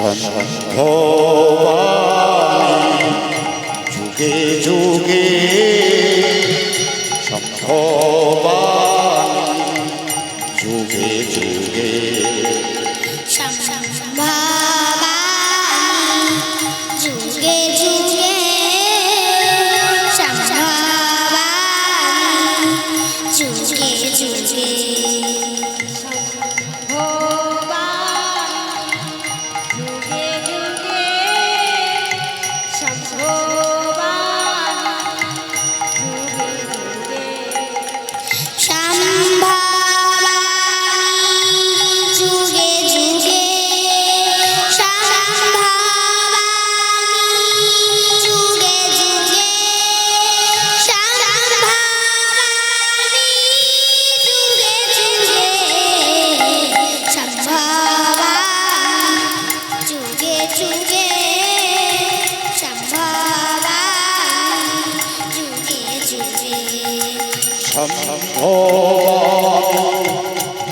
সম্ভবামি যুগে যুগে সম্ভবামি যুগে সম্ভাবামি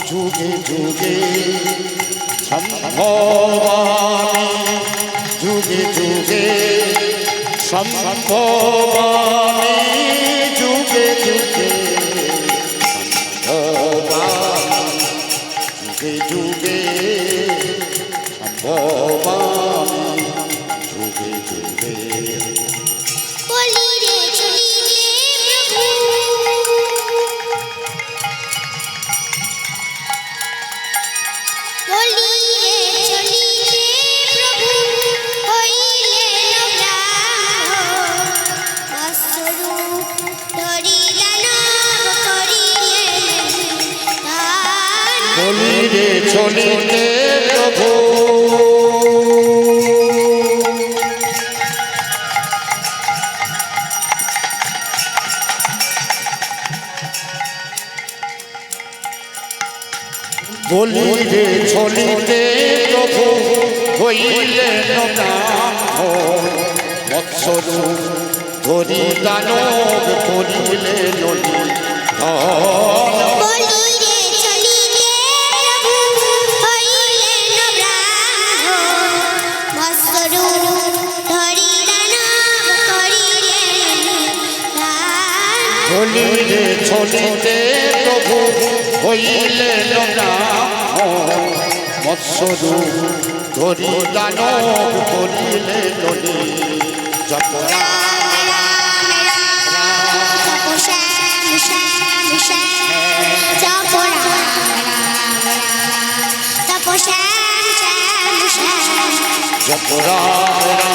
যুগে যুগে সম্ভবামি যুগে যুগে সম্ভবামি বলিরে চলিতে প্রভু বলিরে চলিতে প্রভু মৎসরু ধরি দানব করিলে নদী চলিলে চলিতে প্রভু হইলেন মৎসরু ধরি দানব করিলে নদী যত জপ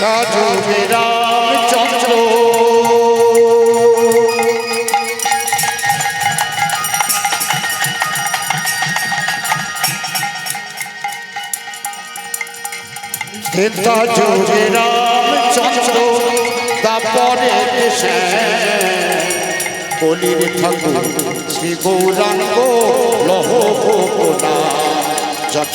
রাজু রামচন্দ্র সীতা জুড়ে রামচন্দ্র তারপরে কলির ঠাকুর শ্রী গৌরাঙ্গ লহ গোপনা যত